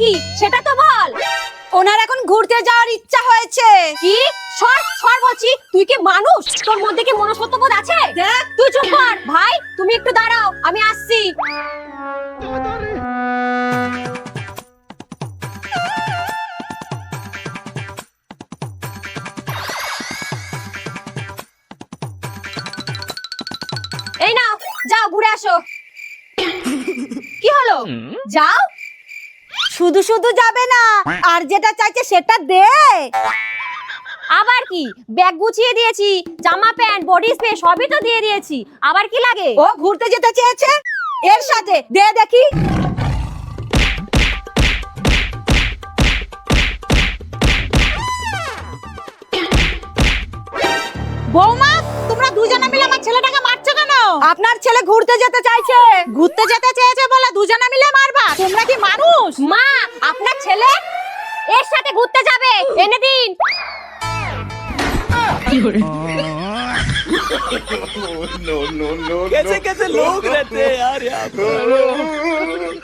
কি? সেটা তো বল। ওনার এখন ঘুরতে যাওয়ার ইচ্ছা হয়েছে। কি? সর সর তুই কি মানুষ? তোর মধ্যে কি মনস্তত্ব বোধ আছে তুই চুপ কর। ভাই তুমি একটু দাঁড়াও আমি আসছি। এই নাও যাও ঘুরে আসো। কি হলো? যাও? শুধু শুধু যাবে না। আর যেটা চাইছে সেটা দে। আবার কি? ব্যাগ গুছিয়ে দিয়েছি জামা প্যান্ট বডি স্প্রে সবই তো দিয়ে দিয়েছি। আবার কি লাগে? ও ঘুরতে যেতে চেয়েছে? এর সাথে দে দেখি। বৌমা তোমরা দুজনে মিলে আমার ছেলেটাকে মারছো কেন? আপনার ছেলে ঘুরতে যেতে চাইছে। ঘুরতে যেতে চেয়েছে বলে দুজনে মিলে মারবা তোমরা কি মানুষ মা আপনার ছেলে এর সাথে ঘুরতে যাবে এনে দিন कैसे कैसे लोग रहते हैं यार यहाँ पर